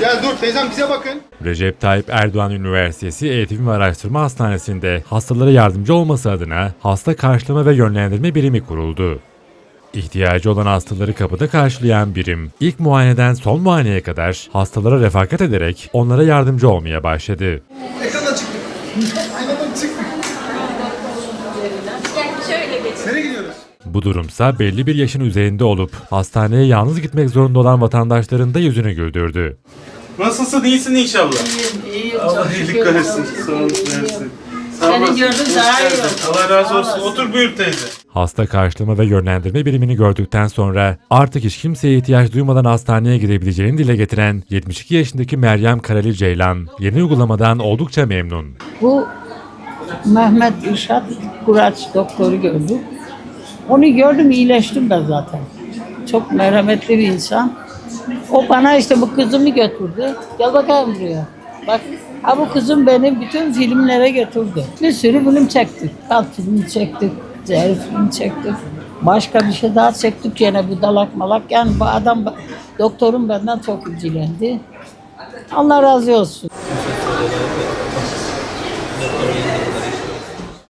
Gel dur teyzem bize bakın. Recep Tayyip Erdoğan Üniversitesi Eğitim ve Araştırma Hastanesi'nde hastalara yardımcı olması adına hasta karşılama ve yönlendirme birimi kuruldu. İhtiyacı olan hastaları kapıda karşılayan birim, ilk muayeneden son muayeneye kadar hastalara refakat ederek onlara yardımcı olmaya başladı. Ekrana çıktık. Aynadan çıktık. Nereye gidiyoruz? Bu durumsa belli bir yaşın üzerinde olup hastaneye yalnız gitmek zorunda olan vatandaşların da yüzünü güldürdü. Nasılsın? iyisin inşallah. İyiyim, Allah çok iyilik versin. çok Sağ olun şükür, versin. iyiyim. Seni gördüm, daha iyi. Allah razı olsun. Otur buyur teyze. Hasta karşılama ve yönlendirme birimini gördükten sonra artık hiç kimseye ihtiyaç duymadan hastaneye gidebileceğini dile getiren 72 yaşındaki Meryem Karali Ceylan yeni uygulamadan oldukça memnun. Bu Mehmet İrşat Kuraç doktoru gördüm. Onu gördüm iyileştim ben zaten. Çok merhametli bir insan. O bana işte bu kızımı götürdü. Gel bakayım buraya. Bak ha bu kızım beni bütün filmlere götürdü. Bir sürü film çektik. Kalk filmi çektik. Zehir filmi çektik. Başka bir şey daha çektik yine bu dalak malak. Yani bu adam doktorum benden çok ilgilendi. Allah razı olsun.